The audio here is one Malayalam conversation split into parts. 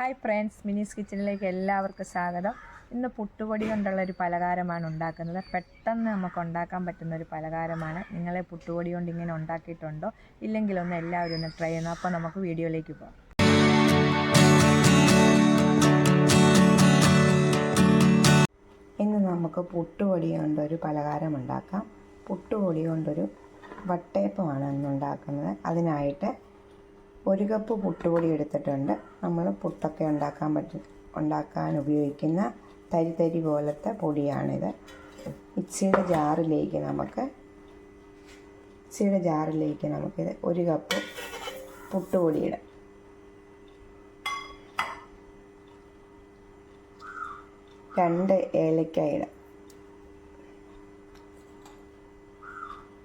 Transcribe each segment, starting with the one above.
ഹായ് ഫ്രണ്ട്സ് മിനീസ് കിച്ചണിലേക്ക് എല്ലാവർക്കും സ്വാഗതം. ഇന്ന് പുട്ടുപൊടി കൊണ്ടുള്ള ഒരു പലഹാരമാണ് ഉണ്ടാക്കുന്നത്. പെട്ടെന്ന് നമുക്ക് ഉണ്ടാക്കാൻ പറ്റുന്ന ഒരു പലഹാരമാണ്. നിങ്ങളെ പുട്ടുപൊടി കൊണ്ട് ഇങ്ങനെ ഉണ്ടാക്കിയിട്ടുണ്ടോ? ഇല്ലെങ്കിൽ ഒന്ന് എല്ലാവരും ഒന്ന് ട്രൈ ചെയ്യുന്നു? അപ്പോൾ നമുക്ക് വീഡിയോയിലേക്ക് പോകാം. ഇന്ന് നമുക്ക് പുട്ടുപൊടി കൊണ്ടൊരു പലഹാരം ഉണ്ടാക്കാം. പുട്ടുപൊടി കൊണ്ടൊരു വട്ടയപ്പമാണ് ഇന്ന് ഉണ്ടാക്കുന്നത്. അതിനായിട്ട് ഒരു കപ്പ് പുട്ടുപൊടി എടുത്തിട്ടുണ്ട്. നമ്മൾ പുട്ടൊക്കെ ഉണ്ടാക്കാൻ പറ്റും ഉണ്ടാക്കാൻ ഉപയോഗിക്കുന്ന തരി തരി പോലത്തെ പൊടിയാണിത്. മിക്സിയുടെ ജാറിലേക്ക് നമുക്ക് മിക്സിയുടെ ജാറിലേക്ക് നമുക്കിത് ഒരു കപ്പ് പുട്ടുപൊടി ഇടാം. രണ്ട് ഏലക്ക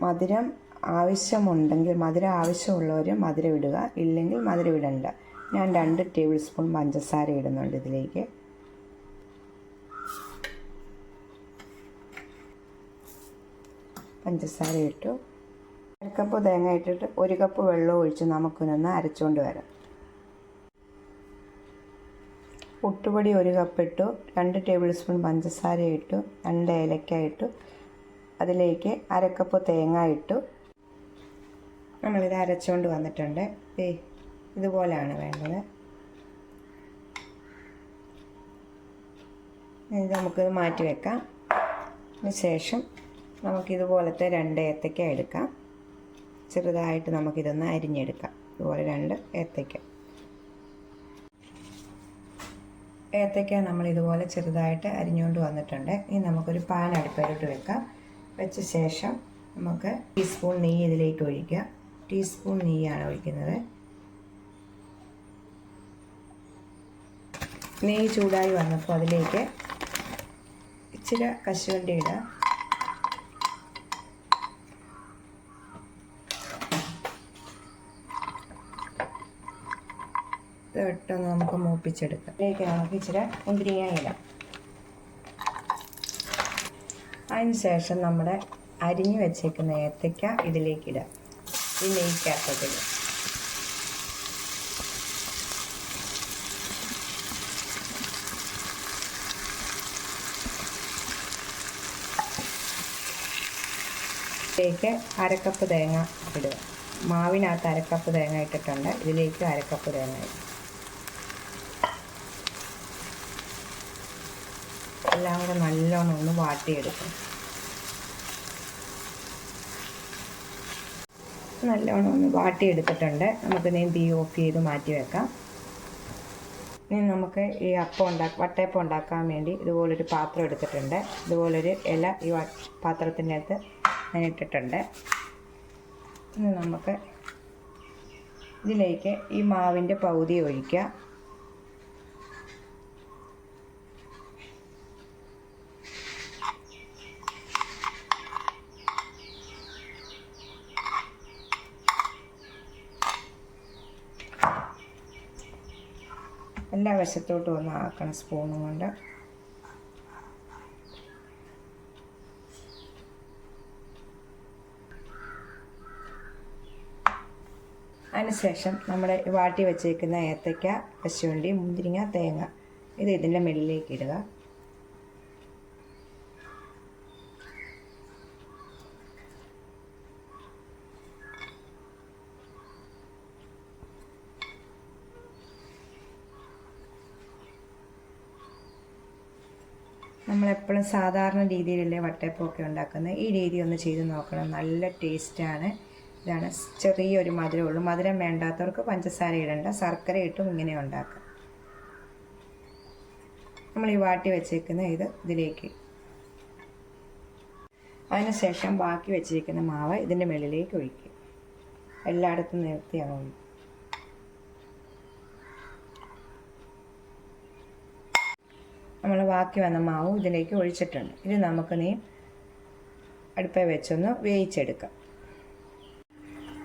മധുരം ആവശ്യമുണ്ടെങ്കിൽ മധുരം ആവശ്യമുള്ളവർ മധുരം ഇടുക ഇല്ലെങ്കിൽ മധുരം ഇടണ്ട. ഞാൻ രണ്ട് ടേബിൾ സ്പൂൺ പഞ്ചസാര ഇടുന്നുണ്ട് ഇതിലേക്ക്. പഞ്ചസാര ഇട്ടു. അരക്കപ്പ് തേങ്ങ ഇട്ടിട്ട് ഒരു കപ്പ് വെള്ളം ഒഴിച്ച് നമുക്കൊന്ന് അരച്ചുകൊണ്ട് വരാം. പുട്ടുപൊടി ഒരു കപ്പ് ഇട്ടു. രണ്ട് ടേബിൾ സ്പൂൺ പഞ്ചസാര ഇട്ടു. രണ്ട് ഏലക്ക ഇട്ടു. അതിലേക്ക് അരക്കപ്പ് തേങ്ങ ഇട്ടു. നമ്മളിത് അരച്ചുകൊണ്ട് വന്നിട്ടുണ്ട്. ഏ ഇതുപോലെയാണ് വേണ്ടത്. ഇത് നമുക്കിത് മാറ്റി വെക്കാം. ശേഷം നമുക്കിതുപോലത്തെ രണ്ട് ഏത്തയ്ക്ക എടുക്കാം. ചെറുതായിട്ട് നമുക്കിതൊന്ന് അരിഞ്ഞെടുക്കാം. ഇതുപോലെ രണ്ട് ഏത്തയ്ക്ക. ഏത്തയ്ക്ക നമ്മൾ ഇതുപോലെ ചെറുതായിട്ട് അരിഞ്ഞുകൊണ്ട് വന്നിട്ടുണ്ട്. ഇനി നമുക്കൊരു പാൻ അടുപ്പിലോട്ട് വെക്കാം. വെച്ച ശേഷം നമുക്ക് ടീസ്പൂൺ നെയ്യ് ഇതിലേക്ക് ഒഴിക്കുക ടീസ്പൂൺ നെയ്യാണ് ഒഴിക്കുന്നത്. നെയ്യ് ചൂടായി വന്നപ്പോൾ അതിലേക്ക് ഇച്ചിരി കശുവണ്ടി ഇടുക പെട്ടെന്ന് നമുക്ക് മൂപ്പിച്ചെടുക്കാം. ഇതിലേക്ക് നമുക്ക് ഇച്ചിരി മുന്തിരിങ്ങ ഇടാം. അതിന് ശേഷം നമ്മുടെ അരിഞ്ഞു വെച്ചേക്കുന്ന ഏത്തയ്ക്ക ഇതിലേക്ക് ഇടാം. ഈ നെയ്ക്കകത്തിടുക ഇതിലേക്ക് അരക്കപ്പ് തേങ്ങ ഇടുക. മാവിനകത്ത് അരക്കപ്പ് തേങ്ങ ഇട്ടിട്ടുണ്ട്. ഇതിലേക്ക് അരക്കപ്പ് തേങ്ങ ഇടും എല്ലാം കൂടെ നല്ലോണം ഒന്ന് വാട്ടിയെടുക്കും നല്ലോണം ഒന്ന് വാട്ടിയെടുത്തിട്ടുണ്ട്. നമുക്ക് ഇനി തീ ഓഫ് ചെയ്ത് മാറ്റി വെക്കാം. ഇനി നമുക്ക് ഈ അപ്പം ഉണ്ടാക്ക വട്ടയപ്പം ഉണ്ടാക്കാൻ വേണ്ടി ഇതുപോലൊരു പാത്രം എടുത്തിട്ടുണ്ട്. ഇതുപോലൊരു ഇല ഈ പാത്രത്തിന്റെ അകത്ത് ഞാൻ ഇട്ടിട്ടുണ്ട്. ഇനി നമുക്ക് ഇതിലേക്ക് ഈ മാവിന്റെ പകുതി ഒഴിക്കുക എല്ലാ വശത്തോട്ടും ഒന്ന് ആക്കണം സ്പൂണും കൊണ്ട്. അതിനുശേഷം നമ്മുടെ വാട്ടി വെച്ചേക്കുന്ന ഏത്തയ്ക്ക പശുവണ്ടി മുന്തിരിങ്ങ തേങ്ങ ഇത് ഇതിന്റെ മുകളിലേക്ക് ഇടുക. നമ്മളെപ്പോഴും സാധാരണ രീതിയിലല്ലേ വട്ടയപ്പമൊക്കെ ഉണ്ടാക്കുന്നത്. ഈ രീതി ഒന്ന് ചെയ്ത് നോക്കണം. നല്ല ടേസ്റ്റാണ്. ഇതാണ് ചെറിയൊരു മധുരമുള്ളൂ മധുരം വേണ്ടാത്തവർക്ക് പഞ്ചസാര ഇടണ്ട. ശർക്കര ഇട്ടും ഇങ്ങനെ ഉണ്ടാക്കാം. നമ്മൾ ഈ വാട്ടി വെച്ചേക്കുന്ന ഇത് ഇതിലേക്ക്. അതിനുശേഷം ബാക്കി വെച്ചിരിക്കുന്ന മാവ് ഇതിന്റെ മുകളിലേക്ക് ഒഴിക്കുക. എല്ലായിടത്തും നിർത്തി ഒഴിക്കും നമ്മൾ ബാക്കി വന്ന മാവ് ഇതിലേക്ക് ഒഴിച്ചിട്ടുണ്ട്. ഇത് നമുക്ക് നീ അടുപ്പ വെച്ചൊന്ന് വേവിച്ചെടുക്കാം.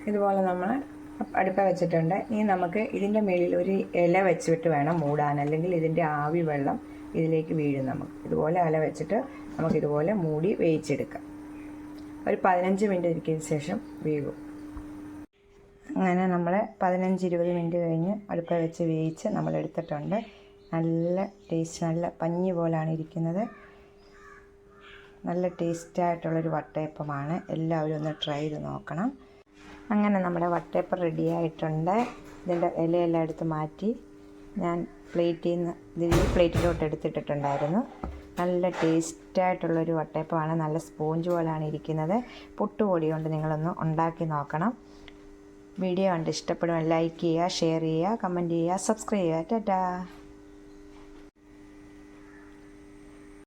ഇതുപോലെ നമ്മൾ അടുപ്പ വെച്ചിട്ടുണ്ട്. ഇനി നമുക്ക് ഇതിന്റെ മേളിൽ ഒരു ഇല വെച്ചിട്ട് വേണം മൂടാൻ. അല്ലെങ്കിൽ ഇതിന്റെ ആവി വെള്ളം ഇതിലേക്ക് വീഴും നമുക്ക്. ഇതുപോലെ ഇല വെച്ചിട്ട് നമുക്ക് ഇതുപോലെ മൂടി വേവിച്ചെടുക്കാം. ഒരു പതിനഞ്ച് മിനിറ്റ് ഇരിക്കുന്ന ശേഷം വേകും അങ്ങനെ നമ്മൾ പതിനഞ്ച് ഇരുപത് മിനിറ്റ് കഴിഞ്ഞ് അടുപ്പ വെച്ച് വേവിച്ച് നമ്മൾ എടുത്തിട്ടുണ്ട് നല്ല ടേസ്റ്റ് നല്ല പഞ്ഞി പോലാണ് ഇരിക്കുന്നത്. നല്ല ടേസ്റ്റായിട്ടുള്ളൊരു വട്ടയപ്പമാണ്. എല്ലാവരും ഒന്ന് ട്രൈ ചെയ്ത് നോക്കണം. അങ്ങനെ നമ്മുടെ വട്ടയപ്പം റെഡിയായിട്ടുണ്ട് ഇതിന്റെ ഇലയെല്ലാം എടുത്ത് മാറ്റി ഞാൻ പ്ലേറ്റിൽ നിന്ന് ഇതിൽ പ്ലേറ്റിലോട്ട് എടുത്തിട്ടിട്ടുണ്ടായിരുന്നു. നല്ല ടേസ്റ്റായിട്ടുള്ളൊരു വട്ടയപ്പമാണ്. നല്ല സ്പോഞ്ച് പോലാണ് ഇരിക്കുന്നത്. പുട്ടുപൊടി കൊണ്ട് നിങ്ങളൊന്ന് ഉണ്ടാക്കി നോക്കണം. വീഡിയോ കണ്ട് ഇഷ്ടപ്പെടുമ്പോൾ ലൈക്ക് ചെയ്യുക ഷെയർ ചെയ്യുക കമന്റ് ചെയ്യുക സബ്സ്ക്രൈബ് ചെയ്യുക. ടാറ്റാ.